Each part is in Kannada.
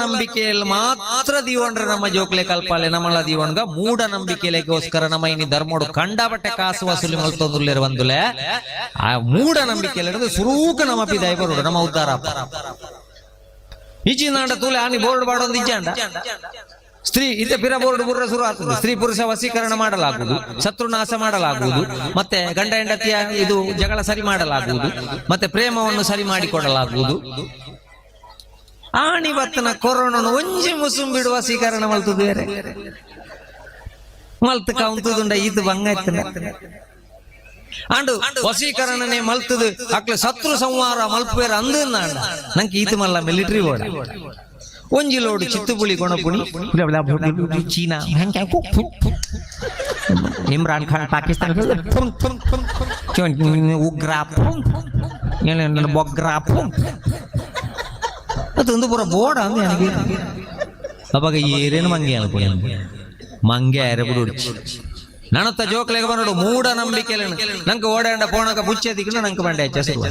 ನಂಬಿಕೆಯಲ್ಲಿ ಮಾತ್ರ ದೀವಂಡ್ರೆ ನಮ್ಮ ಜೋಕ್ಲೆ ಕಲ್ಪಾಲೆ ನಮ್ಮಳ ದೀವಣ್ಗ ಮೂಢ ನಂಬಿಕೆಲೆಗೋಸ್ಕರ ನಮ್ಮ ಇನಿ ಧರ್ಮೋಡು ಕಂಡಬಟ್ಟೆ ಕಾಸು ವಸೂಲಿ ಮಲ್ತೊಂದುಲ್ಲೇರ ಬಂದುಲೆ, ಆ ಮೂಢ ನಂಬಿಕೆಯಲ್ಲಿ ಸುರೂಕ ನಮ್ಮ ಪಿದಾಯ ಬರೋಡು, ನಮ್ಮ ಈ ಇಜಿನಾಂಡ ತೂಲೆ ಆನಿ ಬೋರ್ಡ್ ಬಾಡೊಂದು ಇಜ್ಜಾಂಡ. ಸ್ತ್ರೀ ಇದೆ ಪಿರ ಬೋರ್ಡ್ ಬುರ್ರ ಶುರು ಆಗ್ತದೆ. ಸ್ತ್ರೀ ಪುರುಷ ವಸೀಕರಣ ಮಾಡಲಾಗುವುದು, ಶತ್ರು ನಾಶ ಮಾಡಲಾಗುವುದು, ಮತ್ತೆ ಗಂಡ ಹೆಂಡತಿಯ ಇದು ಜಗಳ ಸರಿ ಮಾಡಲಾಗುವುದು, ಮತ್ತೆ ಪ್ರೇಮವನ್ನು ಸರಿ ಮಾಡಿಕೊಡಲಾಗುವುದು. ಆಣಿವತ್ತನ ಕೊರೋನ ಒಂಜಿ ಮುಸುಂ ಬಿಡುವ ವಶೀಕರಣ ಮಲ್ತು ಬೇರೆ. ಮಲ್ತು ಕೌಂತದುಂಡ ಇದು ಬಂಗಾಯ್ತನ ಅಂಡು ವಸೀಕರಣನೆ ಮಲ್ತದು ಅಕ್ಲೆ ಶತ್ರು ಸಂಹಾರ ಮಲ್ಪೇರ ಅಂದ ನಂಗೆ ಈತ ಮಲ್ಲ ಮಿಲಿಟರಿ ಓಡ ಒಂಜಿ ಲೋಡು ಚಿತ್ತುಪುಳಿ ಗೊಣಪುಣಿ ಚೀನಾ ಇಮ್ರಾನ್ ಖಾನ್ ಪಾಕಿಸ್ತಾನ ಉಗ್ರ ಬೊಗ್ರ ಅದೊಂದು ಪುರ ಬೋಡ ಅಂದ ನನಗೆ ಅವಾಗ ಏರೇನು ಮಂಗೆ ಅನ್ಕೊಂಡು ಮಂಗೆ ಅರೆಬುಡು ನನ್ನತ್ತ ಜೋಕ್ಲೆಗೆ ಬಂದಡು ಮೂಢ ನಂಬಿಕೆ ನಂಗೆ ಓಡಾಂಡ ಪೋಣಕ ಪುಚ್ಚೆ ದಿಕ್ಕಿನ ನಂಗೆ ಬಂಡೆ ಹೆಸರು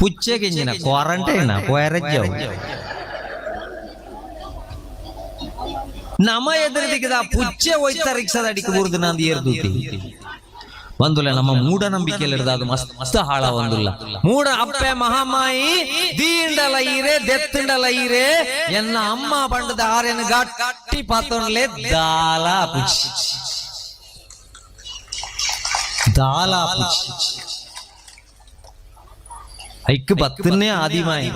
ಪುಚ್ಚೆ ಗಿಂಜಿನ ಕ್ವಾರಂಟೈನ್ ಪೋಯರಜ್ಜವು ನಮ ಎದುರು ದಿಕ್ಕದ ಪುಚ್ಚೆ ಹೋಯ್ತಾ ರಿಕ್ಷಾದ ಅಡಿಕೆ ಬುರ್ದು ನಂದು ಏರ್ದೂತಿ ಒಂದುಲ ನಮ್ಮ ಮೂಢನಂಬಿಕೆಯಲ್ಲಿ ಅದು ಮಸ್ತ್ ಮಸ್ತ್ ಹಾಳ ಒಂದುಲ್ಲ ಮೂಢ ಅಪ್ಪೆ ಮಹಾಮಾಯಿ ದೀಂಡಲ ಈರೆ ದೆತ್ತಂಡಲ ಈರೆ ಎನ್ನ ಅಮ್ಮ ಬಂಡದ ಆರೆನ ಗಟ್ಟಿ ಪಾತೊಂಡ್ಲೆ ದಾಲ ಪುಚ್ಚಿ ದಾಲ ಪುಚ್ಚಿ ಐಕ್ ಬತ್ತನ್ನೇ ಆದಿಮಾಯಿ